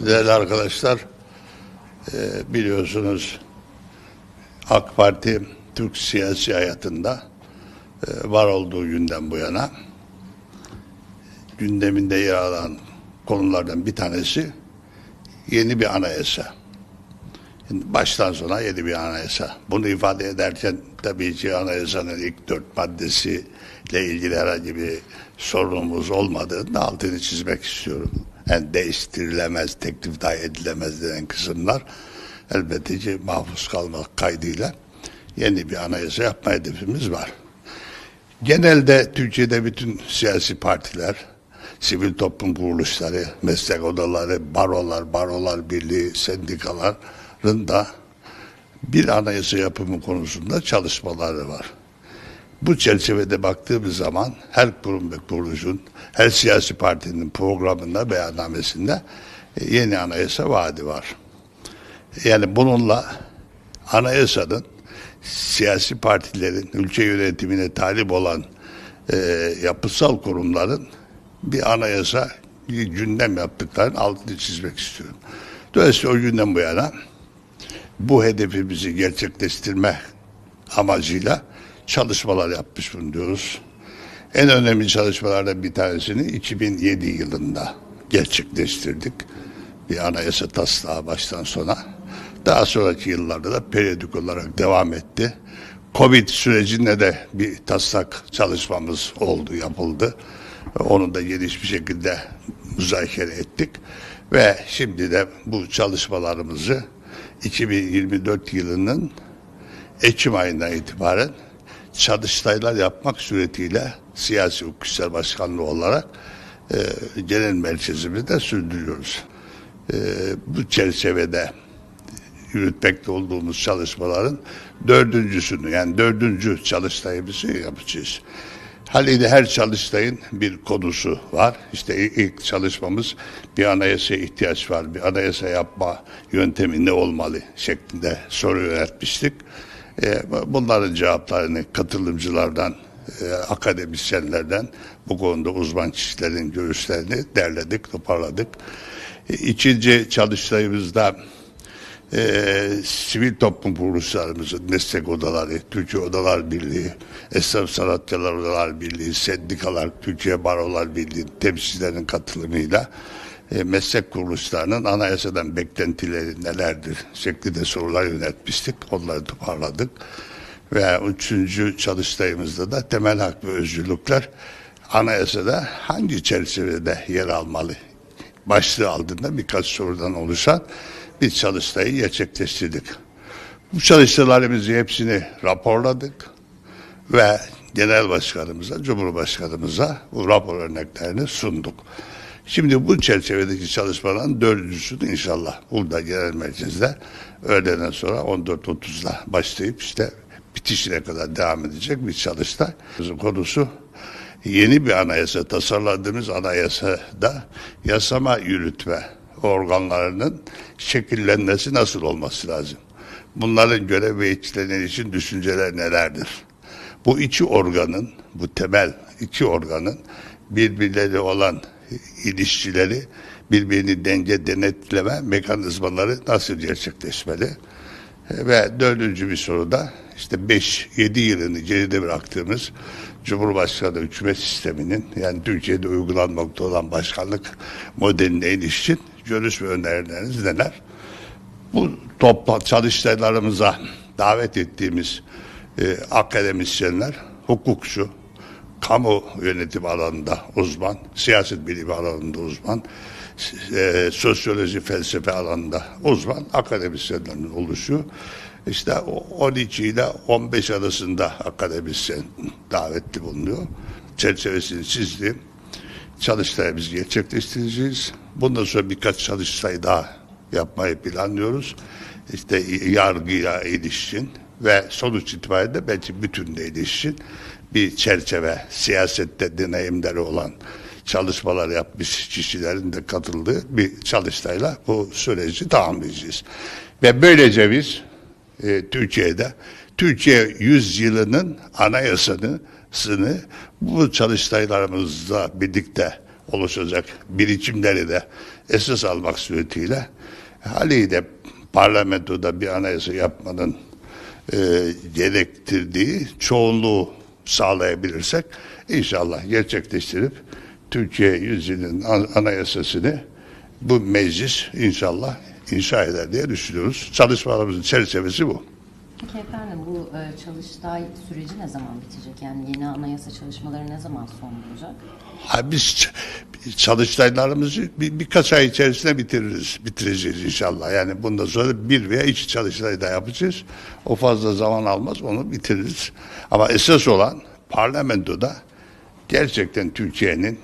Değerli arkadaşlar, e, biliyorsunuz AK Parti Türk siyasi hayatında e, var olduğu günden bu yana gündeminde yer alan konulardan bir tanesi yeni bir anayasa. Şimdi baştan sona yeni bir anayasa. Bunu ifade ederken tabii ki anayasanın ilk dört maddesiyle ilgili herhangi bir sorunumuz olmadığını altını çizmek istiyorum. Yani değiştirilemez, teklif dahi edilemez denen kısımlar elbette ki mahfuz kalmak kaydıyla yeni bir anayasa yapma hedefimiz var. Genelde Türkiye'de bütün siyasi partiler, sivil toplum kuruluşları, meslek odaları, barolar, barolar birliği, sendikaların da bir anayasa yapımı konusunda çalışmaları var. Bu çerçevede baktığımız zaman her kurum ve kuruluşun, her siyasi partinin programında, beyannamesinde e, yeni anayasa vaadi var. Yani bununla anayasanın siyasi partilerin ülke yönetimine talip olan e, yapısal kurumların bir anayasa bir gündem yaptıklarının altını çizmek istiyorum. Dolayısıyla o günden bu yana bu hedefimizi gerçekleştirme amacıyla çalışmalar yapmış bulunuyoruz. En önemli çalışmalardan bir tanesini 2007 yılında gerçekleştirdik. Bir anayasa taslağı baştan sona. Daha sonraki yıllarda da periyodik olarak devam etti. Covid sürecinde de bir taslak çalışmamız oldu, yapıldı. Onu da geniş bir şekilde müzakere ettik. Ve şimdi de bu çalışmalarımızı 2024 yılının Ekim ayından itibaren çalıştaylar yapmak suretiyle siyasi hukuk başkanlığı olarak e, genel merkezimizde sürdürüyoruz. E, bu çerçevede yürütmekte olduğumuz çalışmaların dördüncüsünü yani dördüncü çalıştayımızı yapacağız. Haliyle her çalıştayın bir konusu var. İşte ilk çalışmamız bir anayasaya ihtiyaç var. Bir anayasa yapma yöntemi ne olmalı şeklinde soru yöneltmiştik. E, bunların cevaplarını katılımcılardan, e, akademisyenlerden, bu konuda uzman kişilerin görüşlerini derledik, toparladık. E, çalıştayımızda e, sivil toplum kuruluşlarımızın meslek odaları, Türkiye Odalar Birliği, Esnaf Sanatçılar Odalar Birliği, sendikalar, Türkiye Barolar Birliği temsilcilerin katılımıyla e, meslek kuruluşlarının anayasadan beklentileri nelerdir şeklinde sorular yöneltmiştik. Onları toparladık. Ve üçüncü çalıştayımızda da temel hak ve özgürlükler anayasada hangi çerçevede yer almalı başlığı altında birkaç sorudan oluşan bir çalıştayı gerçekleştirdik. Bu çalışmalarımızı hepsini raporladık ve genel başkanımıza, cumhurbaşkanımıza bu rapor örneklerini sunduk. Şimdi bu çerçevedeki çalışmaların dördüncüsünü inşallah burada genel merkezde öğleden sonra 14.30'da başlayıp işte bitişine kadar devam edecek bir çalıştay. Konusu yeni bir anayasa tasarladığımız anayasada yasama yürütme organlarının şekillenmesi nasıl olması lazım? Bunların görev ve için düşünceler nelerdir? Bu iki organın, bu temel iki organın birbirleri olan ilişkileri, birbirini denge denetleme mekanizmaları nasıl gerçekleşmeli? Ve dördüncü bir soruda işte 5-7 yılını geride bıraktığımız Cumhurbaşkanı hükümet sisteminin yani Türkiye'de uygulanmakta olan başkanlık modeline ilişkin görüş ve önerileriniz neler? Bu topla çalıştaylarımıza davet ettiğimiz e, akademisyenler, hukukçu, kamu yönetim alanında uzman, siyaset bilimi alanında uzman, e, sosyoloji, felsefe alanında uzman akademisyenlerin oluşuyor. İşte 12 ile 15 arasında akademisyen davetli bulunuyor. Çerçevesini çizdim. Çalıştayı biz gerçekleştireceğiz. Bundan sonra birkaç çalıştay daha yapmayı planlıyoruz. İşte yargıya ilişkin ve sonuç itibariyle belki bütünle ilişkin bir çerçeve, siyasette deneyimleri olan çalışmalar yapmış kişilerin de katıldığı bir çalıştayla bu süreci tamamlayacağız. Ve böylece biz e, Türkiye'de Türkiye 100 yılının anayasını bu çalıştaylarımızla birlikte oluşacak birikimleri de esas almak suretiyle haliyle parlamentoda bir anayasa yapmanın e, gerektirdiği çoğunluğu sağlayabilirsek inşallah gerçekleştirip Türkiye yüzyılın an- anayasasını bu meclis inşallah inşa eder diye düşünüyoruz. Çalışmalarımızın çerçevesi bu. Peki efendim bu e, çalıştay süreci ne zaman bitecek? Yani yeni anayasa çalışmaları ne zaman son bulacak? Biz çalıştaylarımızı bir, birkaç ay içerisinde bitiririz, bitireceğiz inşallah. Yani bundan sonra bir veya iki çalıştay da yapacağız. O fazla zaman almaz, onu bitiririz. Ama esas olan parlamentoda gerçekten Türkiye'nin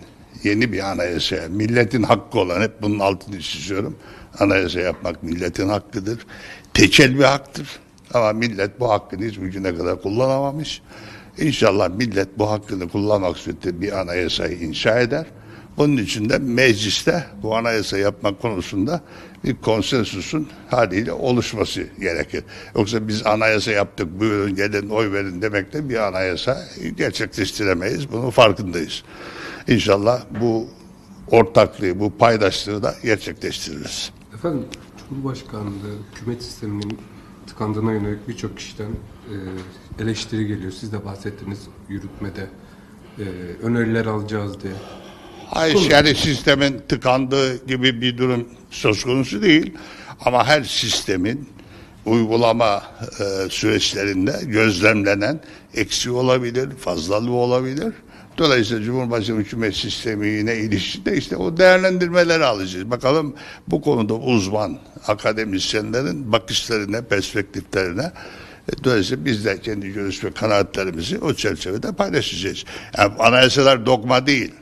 yeni bir anayasa, milletin hakkı olan, hep bunun altını çiziyorum. Anayasa yapmak milletin hakkıdır. Tekel bir haktır. Ama millet bu hakkını hiç bugüne kadar kullanamamış. İnşallah millet bu hakkını kullanmak suretiyle bir anayasayı inşa eder. Bunun için de mecliste bu anayasa yapmak konusunda bir konsensusun haliyle oluşması gerekir. Yoksa biz anayasa yaptık buyurun gelin oy verin demekle bir anayasa gerçekleştiremeyiz. Bunun farkındayız. İnşallah bu ortaklığı, bu paydaşlığı da gerçekleştiririz. Efendim, Cumhurbaşkanlığı hükümet sisteminin tıkandığına yönelik birçok kişiden e, eleştiri geliyor. Siz de bahsettiniz yürütmede e, öneriler alacağız diye. Hayır yani sistemin tıkandığı gibi bir durum söz konusu değil. Ama her sistemin uygulama e, süreçlerinde gözlemlenen eksiği olabilir, fazlalığı olabilir. Dolayısıyla Cumhurbaşkanı hükümet sistemine ilişkinde işte o değerlendirmeleri alacağız. Bakalım bu konuda uzman akademisyenlerin bakışlarına, perspektiflerine e, Dolayısıyla biz de kendi görüş ve kanaatlerimizi o çerçevede paylaşacağız. Yani anayasalar dogma değil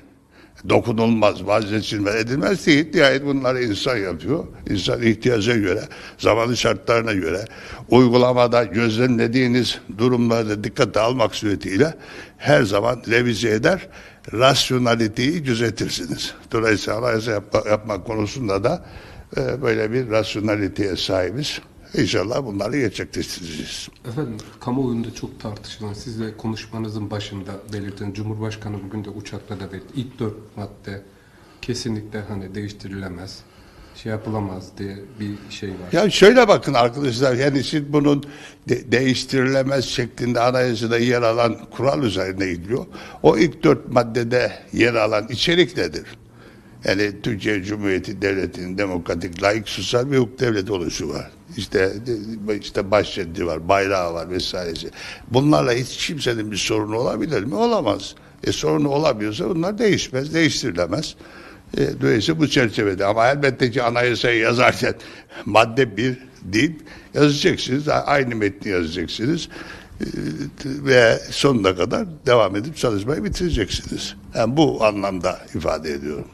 dokunulmaz, vazgeçilmez, edilmez değil. Nihayet bunları insan yapıyor. İnsan ihtiyaca göre, zamanı şartlarına göre, uygulamada gözlemlediğiniz durumlarda dikkate almak suretiyle her zaman revize eder, rasyonaliteyi gözetirsiniz. Dolayısıyla anayasa yapma, yapmak konusunda da e, böyle bir rasyonaliteye sahibiz. İnşallah bunları gerçekleştireceğiz. Efendim, kamuoyunda çok tartışılan, siz de konuşmanızın başında belirten Cumhurbaşkanı bugün de uçakta da belirtti. İlk dört madde kesinlikle hani değiştirilemez, şey yapılamaz diye bir şey var. Ya şöyle bakın arkadaşlar yani siz bunun de- değiştirilemez şeklinde anayasada yer alan kural üzerine gidiyor. O ilk dört maddede yer alan içerik nedir? Yani Türkiye Cumhuriyeti Devleti'nin demokratik, layık, sosyal bir hukuk devleti oluşu var. İşte işte başkenti var, bayrağı var vesairesi. Bunlarla hiç kimsenin bir sorunu olabilir mi? Olamaz. E sorunu olamıyorsa bunlar değişmez, değiştirilemez. E, dolayısıyla bu çerçevede ama elbette ki anayasayı yazarken madde bir değil yazacaksınız. Aynı metni yazacaksınız. E, ve sonuna kadar devam edip çalışmayı bitireceksiniz. Yani bu anlamda ifade ediyorum.